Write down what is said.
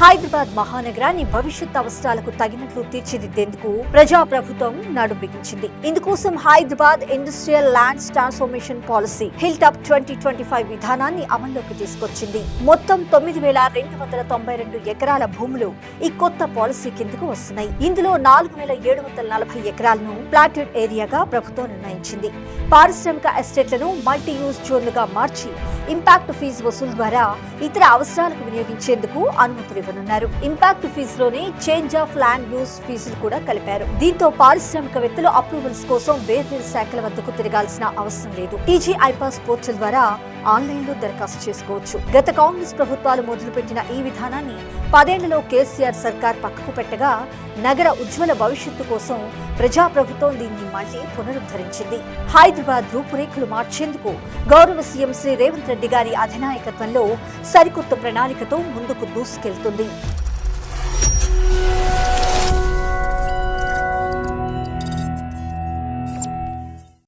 హైదరాబాద్ మహానగరాన్ని భవిష్యత్ అవసరాలకు తగినట్లు తీర్చిదిద్దేందుకు ప్రజా ప్రభుత్వం నడుం బిగించింది. ఇందుకోసం Hyderabad industrial lands transformation policy hill top twenty twenty five విధానాన్ని అమల్లోకి తీసుకొచ్చింది. మొత్తం తొమ్మిది వేల రెండు వందల తొంభై రెండు ఎకరాల భూములు ఈ కొత్త పాలసీ కిందకు వస్తున్నాయి. ఇందులో నాలుగు వేల ఏడు వందల నలభై ఎకరాలను ప్లాటెడ్ ఏరియాగా ప్రభుత్వం నిర్ణయించింది. పారిశ్రామిక ఎస్టేట్లను మల్టీ యూజ్ జోన్లుగా మార్చి ఇంపాక్ట్ ఫీజు వసూలు ద్వారా ఇతర అవసరాలకు వినియోగించేందుకు అనుమతులు ఇవ్వనున్నారు. ఇంపాక్ట్ ఫీజులోనే చేంజ్ ఆఫ్ ల్యాండ్ యూస్ ఫీజులు కూడా కలిపారు. దీంతో పారిశ్రామికవేత్తలు అప్రూవల్స్ కోసం వేర్వేరు శాఖల వద్దకు తిరగాల్సిన అవసరం లేదు. టీజీ ఐపాస్ పోర్టల్ ద్వారా ఆన్లైన్లో దరఖాస్తు చేసుకోవచ్చు. గత కాంగ్రెస్ ప్రభుత్వాలు మొదలుపెట్టిన ఈ విధానాన్ని పదేళ్ళలో కేసీఆర్ సర్కార్ పక్కకు పెట్టగా నగర ఉజ్వల భవిష్యత్తు కోసం ప్రజాప్రభుత్వం దీన్ని మళ్ళీ పునరుద్ధరించింది. హైదరాబాద్ రూపురేఖలు మార్చేందుకు గౌరవ సీఎం శ్రీ రేవంత్ రెడ్డి గారి అధినాయకత్వంలో సరికొత్త ప్రణాళికతో ముందుకు దూసుకెళ్తుంది.